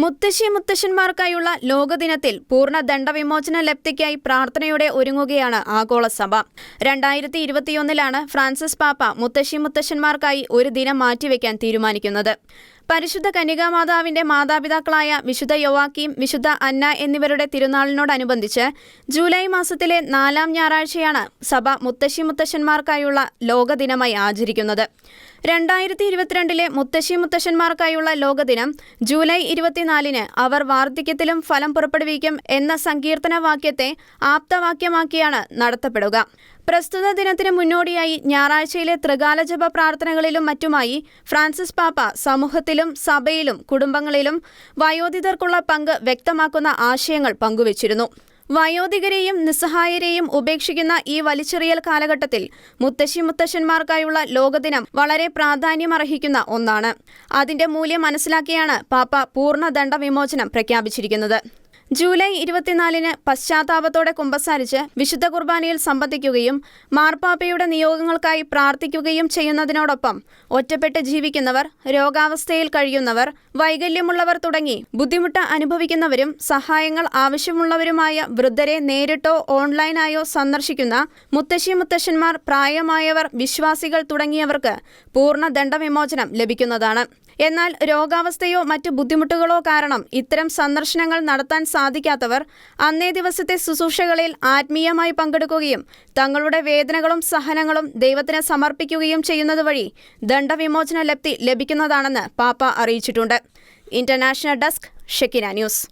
മുത്തശ്ശി മുത്തശ്ശന്മാർക്കായുള്ള ലോകദിനത്തിൽ പൂർണ ദണ്ഡവിമോചന ലബ്ധിക്കായി പ്രാർത്ഥനയോടെ ഒരുങ്ങുകയാണ് ആഗോള സഭ രണ്ടായിരത്തി ഇരുപത്തിയൊന്നിലാണ് ഫ്രാൻസിസ് പാപ്പ മുത്തശ്ശി മുത്തശ്ശന്മാർക്കായി ഒരു ദിനം മാറ്റിവെക്കാൻ തീരുമാനിക്കുന്നത്. പരിശുദ്ധ കന്യകാമാതാവിന്റെ മാതാപിതാക്കളായ വിശുദ്ധ യോവാക്കിയും വിശുദ്ധ അന്ന എന്നിവരുടെ തിരുനാളിനോടനുബന്ധിച്ച് ജൂലൈ മാസത്തിലെ നാലാം ഞായറാഴ്ചയാണ് സഭ മുത്തശ്ശി മുത്തശ്ശന്മാർക്കായുള്ള ലോകദിനമായി ആചരിക്കുന്നത്. രണ്ടായിരത്തി ഇരുപത്തിരണ്ടിലെ മുത്തശ്ശി മുത്തശ്ശന്മാർക്കായുള്ള ലോകദിനം ജൂലൈ ഇരുപത്തിനാലിന് അവർ വാർദ്ധക്യത്തിലും ഫലം പുറപ്പെടുവിക്കും എന്ന സങ്കീർത്തന വാക്യത്തെ ആപ്തവാക്യമാക്കിയാണ് നടത്തപ്പെടുക. പ്രസ്തുത ദിനത്തിന് മുന്നോടിയായി ഞായറാഴ്ചയിലെ ത്രികാല ജപ പ്രാർത്ഥനകളിലും മറ്റുമായി ഫ്രാൻസിസ് പാപ്പ സമൂഹത്തിലും സഭയിലും കുടുംബങ്ങളിലും വയോധിതർക്കുള്ള പങ്ക് വ്യക്തമാക്കുന്ന ആശയങ്ങൾ പങ്കുവച്ചിരുന്നു. വയോധികരെയും നിസ്സഹായരെയും ഉപേക്ഷിക്കുന്ന ഈ വലിച്ചെറിയൽ കാലഘട്ടത്തിൽ മുത്തശ്ശി മുത്തശ്ശന്മാർക്കായുള്ള ലോകദിനം വളരെ പ്രാധാന്യമർഹിക്കുന്ന ഒന്നാണ്. അതിന്റെ മൂല്യം മനസ്സിലാക്കിയാണ് പാപ്പ പൂർണ ദണ്ഡവിമോചനം പ്രഖ്യാപിച്ചിരിക്കുന്നത്. ജൂലൈ ഇരുപത്തിനാലിന് പശ്ചാത്താപത്തോടെ കുമ്പസാരിച്ച് വിശുദ്ധ കുർബാനയിൽ സംബന്ധിക്കുകയും മാർപ്പാപ്പയുടെ നിയോഗങ്ങൾക്കായി പ്രാർത്ഥിക്കുകയും ചെയ്യുന്നതിനോടൊപ്പം ഒറ്റപ്പെട്ട് ജീവിക്കുന്നവർ രോഗാവസ്ഥയിൽ കഴിയുന്നവർ വൈകല്യമുള്ളവർ തുടങ്ങി ബുദ്ധിമുട്ട് അനുഭവിക്കുന്നവരും സഹായങ്ങൾ ആവശ്യമുള്ളവരുമായ വൃദ്ധരെ നേരിട്ടോ ഓൺലൈനായോ സന്ദർശിക്കുന്ന മുത്തശ്ശി മുത്തശ്ശന്മാർ പ്രായമായവർ വിശ്വാസികൾ തുടങ്ങിയവർക്ക് പൂർണ ദണ്ഡവിമോചനം ലഭിക്കുന്നതാണ്. എന്നാൽ രോഗാവസ്ഥയോ മറ്റ് ബുദ്ധിമുട്ടുകളോ കാരണം ഇത്തരം സന്ദർശനങ്ങൾ നടത്താൻ സാധിക്കാത്തവർ അന്നേ ദിവസത്തെ ശുശ്രൂഷകളിൽ ആത്മീയമായി പങ്കെടുക്കുകയും തങ്ങളുടെ വേദനകളും സഹനങ്ങളും ദൈവത്തിന് സമർപ്പിക്കുകയും ചെയ്യുന്നത് വഴി ദണ്ഡവിമോചന ലബ്ധി ലഭിക്കുന്നതാണെന്ന് പാപ്പ അറിയിച്ചിട്ടുണ്ട്. International desk Shekinah news.